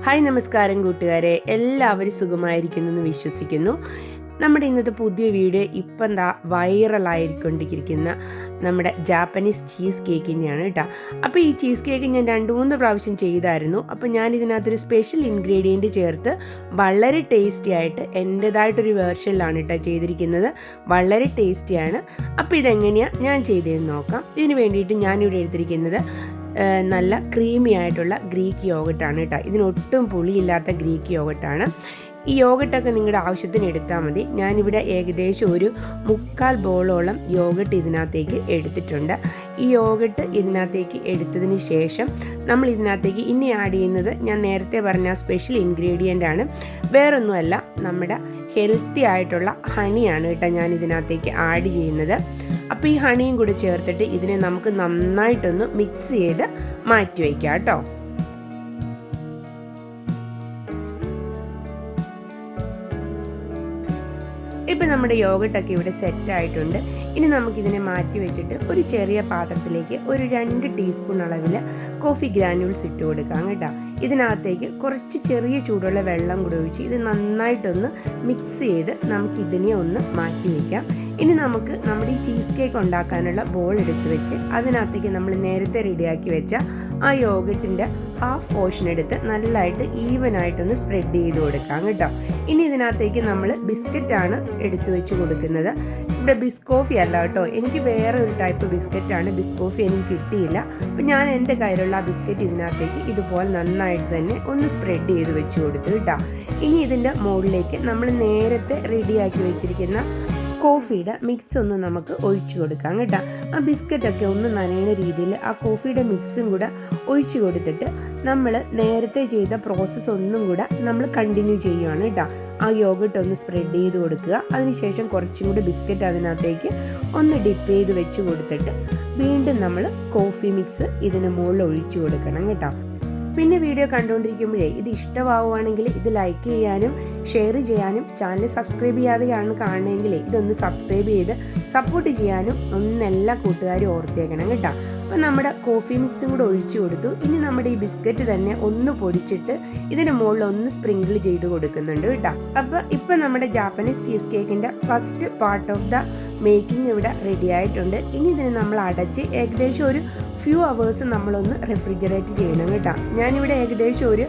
Hi നമസ്കാരം കൂട്ടുകാരെ. എല്ലാവരും സുഖമായിരിക്കുന്നു എന്ന് വിശ്വസിക്കുന്നു. നമ്മുടെ ഇന്നത്തെ പുതിയ വീഡിയോ ഇപ്പം എന്താ വൈറലായിക്കൊണ്ടിരിക്കുന്ന നമ്മുടെ ജാപ്പനീസ് ചീസ് കേക്കിന്റെയാണ് കേട്ടോ അപ്പോൾ ഈ ചീസ് കേക്ക് ഞാൻ രണ്ട് മൂന്ന് പ്രാവശ്യം ചെയ്തായിരുന്നു. അപ്പോൾ ഞാൻ ഇതിനകത്തൊരു സ്പെഷ്യൽ ഇൻഗ്രീഡിയന്റ് ചേർത്ത് വളരെ ടേസ്റ്റി ആയിട്ട് എന്റേതായിട്ടൊരു വേർഷനിലാണ് കേട്ടോ ചെയ്തിരിക്കുന്നത്. വളരെ ടേസ്റ്റിയാണ് അപ്പോൾ ഇതെങ്ങനെയാണ് ഞാൻ ചെയ്തതെന്ന് നോക്കാം. ഇതിന് വേണ്ടിയിട്ട് ഞാനിവിടെ എടുത്തിരിക്കുന്നത് നല്ല ക്രീമി ആയിട്ടുള്ള ഗ്രീക്ക് യോഗട്ടാണ് കേട്ടോ ഇതിനൊട്ടും പുളിയില്ലാത്ത ഗ്രീക്ക് യോഗട്ടാണ് ഈ യോഗട്ടൊക്കെ നിങ്ങളുടെ ആവശ്യത്തിന് എടുത്താൽ മതി. ഞാനിവിടെ ഏകദേശം ഒരു മുക്കാൽ ബോളോളം യോഗട്ട് ഇതിനകത്തേക്ക് എടുത്തിട്ടുണ്ട്. ഈ യോഗട്ട് ഇതിനകത്തേക്ക് എടുത്തതിന് ശേഷം നമ്മൾ ഇതിനകത്തേക്ക് ഇനി ആഡ് ചെയ്യുന്നത് ഞാൻ നേരത്തെ പറഞ്ഞ സ്പെഷ്യൽ ഇൻഗ്രീഡിയന്റ് ആണ്. വേറൊന്നുമല്ല നമ്മുടെ ഹെൽത്തി ആയിട്ടുള്ള ഹണിയാണ് കേട്ടോ ഞാൻ ഇതിനകത്തേക്ക് ആഡ് ചെയ്യുന്നത്. അപ്പോൾ ഈ ഹണിയും കൂടി ചേർത്തിട്ട് ഇതിനെ നമുക്ക് നന്നായിട്ടൊന്ന് മിക്സ് ചെയ്ത് മാറ്റി വയ്ക്കാം കേട്ടോ. ഇപ്പം നമ്മുടെ യോഗട്ടൊക്കെ ഇവിടെ സെറ്റ് ആയിട്ടുണ്ട്. ഇനി നമുക്കിതിനെ മാറ്റി വെച്ചിട്ട് ഒരു ചെറിയ പാത്രത്തിലേക്ക് ഒരു രണ്ട് ടീസ്പൂൺ അളവിൽ കോഫി ഗ്രാനുൾസ് ഇട്ട് കൊടുക്കാം കേട്ടോ. ഇതിനകത്തേക്ക് കുറച്ച് ചെറിയ ചൂടുള്ള വെള്ളം കൂടി ഒഴിച്ച് ഇത് നന്നായിട്ടൊന്ന് മിക്സ് ചെയ്ത് നമുക്കിതിനെ ഒന്ന് മാറ്റി വയ്ക്കാം ഇനി നമുക്ക് നമ്മുടെ ഈ ചീസ് കേക്ക് ഉണ്ടാക്കാനുള്ള ബോൾ എടുത്ത് വെച്ച് അതിനകത്തേക്ക് നമ്മൾ നേരത്തെ റെഡിയാക്കി വെച്ച ആ യോഗട്ടിന്റെ ഹാഫ് പോർഷൻ എടുത്ത് നല്ലതായിട്ട് ഈവൻ ആയിട്ടൊന്ന് സ്പ്രെഡ് ചെയ്ത് കൊടുക്കാം കേട്ടോ. ഇനി ഇതിനകത്തേക്ക് നമ്മൾ ബിസ്ക്കറ്റാണ് എടുത്തു വെച്ച് കൊടുക്കുന്നത്. ഇവിടെ ബിസ്കോഫി അല്ല കേട്ടോ. എനിക്ക് വേറെ ഒരു ടൈപ്പ് ബിസ്ക്കറ്റാണ് ബിസ്കോഫി എനിക്ക് കിട്ടിയില്ല. അപ്പം ഞാൻ എന്റെ കയ്യിലുള്ള ആ ബിസ്ക്കറ്റ് ഇതിനകത്തേക്ക് ഇതുപോലെ നന്നായിട്ട് തന്നെ ഒന്ന് സ്പ്രെഡ് ചെയ്ത് വെച്ച് കൊടുത്തു കേട്ടോ. ഇനി ഇതിന്റെ മുകളിലേക്ക് നമ്മൾ നേരത്തെ റെഡിയാക്കി വെച്ചിരിക്കുന്ന കോഫിയുടെ മിക്സ് ഒന്ന് നമുക്ക് ഒഴിച്ചു കൊടുക്കാം കേട്ടോ. ആ ബിസ്ക്കറ്റൊക്കെ ഒന്ന് നനയുന്ന രീതിയിൽ ആ കോഫിയുടെ മിക്സും കൂടെ ഒഴിച്ചു കൊടുത്തിട്ട് നമ്മൾ നേരത്തെ ചെയ്ത പ്രോസസ്സ് ഒന്നും കൂടെ നമ്മൾ കണ്ടിന്യൂ ചെയ്യുവാണ് കേട്ടോ. ആ യോഗട്ട് ഒന്ന് സ്പ്രെഡ് ചെയ്ത് കൊടുക്കുക. അതിനുശേഷം കുറച്ചും കൂടി ബിസ്ക്കറ്റ് അതിനകത്തേക്ക് ഒന്ന് ഡിപ്പ് ചെയ്ത് വെച്ച് കൊടുത്തിട്ട് വീണ്ടും നമ്മൾ കോഫി മിക്സ് ഇതിന് മുകളിൽ ഒഴിച്ചു കൊടുക്കണം കേട്ടോ. പിന്നെ വീഡിയോ കണ്ടുകൊണ്ടിരിക്കുമ്പോഴേ ഇത് ഇഷ്ടമാവുകയാണെങ്കിൽ ഇത് ലൈക്ക് ചെയ്യാനും ഷെയർ ചെയ്യാനും ചാനൽ സബ്സ്ക്രൈബ് ചെയ്യാതെയാണ് കാണണമെങ്കിൽ ഇതൊന്ന് സബ്സ്ക്രൈബ് ചെയ്ത് സപ്പോർട്ട് ചെയ്യാനും ഒന്നെല്ലാ കൂട്ടുകാരും ഓർത്തേക്കണം കേട്ടോ. അപ്പോൾ നമ്മുടെ കോഫി മിക്സും കൂടെ ഒഴിച്ചു കൊടുത്തു. ഇനി നമ്മുടെ ഈ ബിസ്ക്കറ്റ് തന്നെ ഒന്ന് പൊടിച്ചിട്ട് ഇതിന് മുകളിൽ ഒന്ന് സ്പ്രിങ്കിൾ ചെയ്ത് കൊടുക്കുന്നുണ്ട് കേട്ടോ. അപ്പോൾ ഇപ്പം നമ്മുടെ ജാപ്പനീസ് ചീസ് കേക്കിന്റെ first part of the making ഇവിടെ റെഡി ആയിട്ടുണ്ട്. ഇനി ഇതിന് നമ്മൾ അടച്ച് ഏകദേശം ഒരു ഫ്യൂ അവേഴ്സ് നമ്മളൊന്ന് റെഫ്രിജറേറ്റ് ചെയ്യണം കേട്ടോ. ഞാനിവിടെ ഏകദേശം ഒരു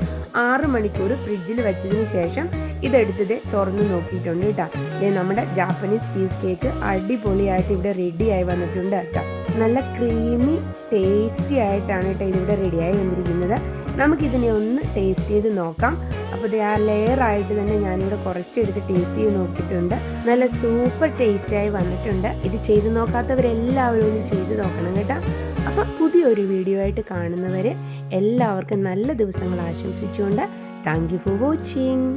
ആറ് മണിക്കൂർ ഫ്രിഡ്ജിൽ വെച്ചതിന് ശേഷം ഇതെടുത്തത് തുറന്ന് നോക്കിയിട്ടുണ്ട് കേട്ടോ. നമ്മുടെ ജാപ്പനീസ് ചീസ് കേക്ക് അടിപൊളിയായിട്ട് ഇവിടെ റെഡി ആയി വന്നിട്ടുണ്ട് കേട്ടോ. നല്ല ക്രീമി ടേസ്റ്റി ആയിട്ടാണ് കേട്ടോ ഇതിവിടെ റെഡിയായി വന്നിരിക്കുന്നത്. നമുക്കിതിനെ ഒന്ന് ടേസ്റ്റ് ചെയ്ത് നോക്കാം. അപ്പോൾ ഇത് ആ ലെയർ ആയിട്ട് തന്നെ ഞാനിവിടെ കുറച്ചെടുത്ത് ടേസ്റ്റ് ചെയ്ത് നോക്കിയിട്ടുണ്ട്. നല്ല സൂപ്പർ ടേസ്റ്റായി വന്നിട്ടുണ്ട്. ഇത് ചെയ്ത് നോക്കാത്തവരെല്ലാവരും ഒന്ന് ചെയ്ത് നോക്കണം കേട്ടോ. അപ്പോൾ പുതിയൊരു വീഡിയോ ആയിട്ട് കാണുന്നവരെ എല്ലാവർക്കും നല്ല ദിവസങ്ങൾ ആശംസിച്ചുകൊണ്ട് താങ്ക് യു ഫോർ വാച്ചിങ്